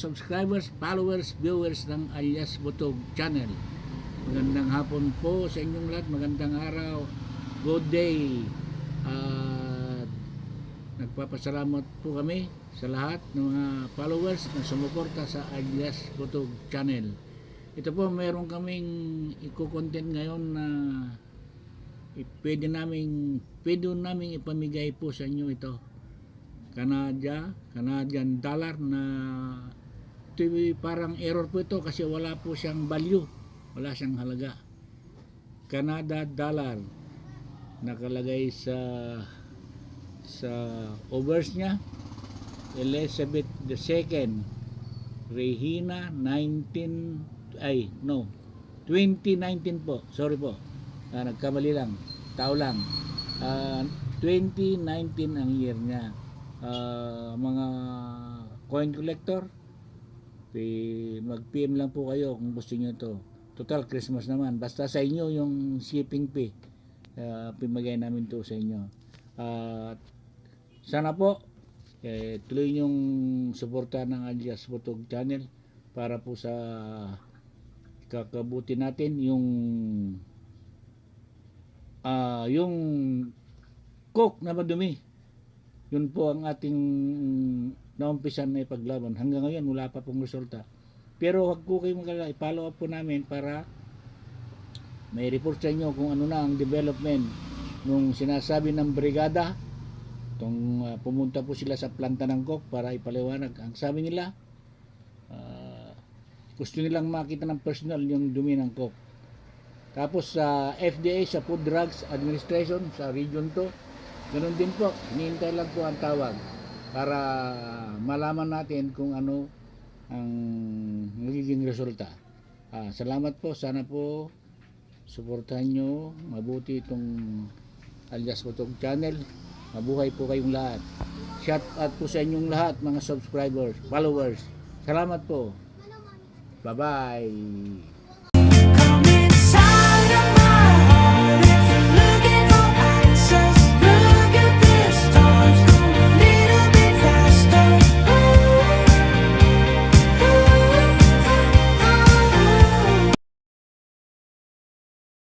subscribers, followers, viewers ng Alias Butog Channel. Magandang hapon po sa inyong lahat. Magandang araw. Good day. At nagpapasalamat po kami sa lahat ng mga followers na sumuporta sa Alias Butog Channel. Ito po, meron kaming i-content ngayon na pwede namin pwede namin ipamigay po sa inyo ito. Canada, Canadian dollar na ito parang error po ito kasi wala po siyang value. Wala siyang halaga. Canada dollar nakalagay sa sa overs niya Elizabeth II Regina 19 ay no 2019 po sorry po Ah, nagkamali lang tao lang Ah, 2019 ang year niya Ah, mga coin collector mag-PM lang po kayo kung gusto niyo to. Total Christmas naman. Basta sa inyo yung shipping fee uh, pimagay namin to sa inyo. At sana po eh, tuloy yung suporta ng Alias Butog Channel para po sa kakabuti natin yung ah yung coke na madumi. Yun po ang ating naumpisan na ipaglaban hanggang ngayon wala pa pong resulta pero wag po kayong magalala i-follow up po namin para may report sa inyo kung ano na ang development nung sinasabi ng brigada Itong ah, pumunta po sila sa planta ng Coke para ipaliwanag. Ang sabi nila, ah, gusto nilang makita ng personal yung dumi ng Coke. Tapos sa FDA, sa Food Drugs Administration, sa Region 2, ganun din po. Hinihintay lang po ang tawag para malaman natin kung ano ang magiging resulta. Ah, salamat po. Sana po suportahan nyo mabuti itong alias Kutog Channel. Mabuhay po kayong lahat. Shout out po sa inyong lahat mga subscribers, followers. Salamat po. Bye-bye.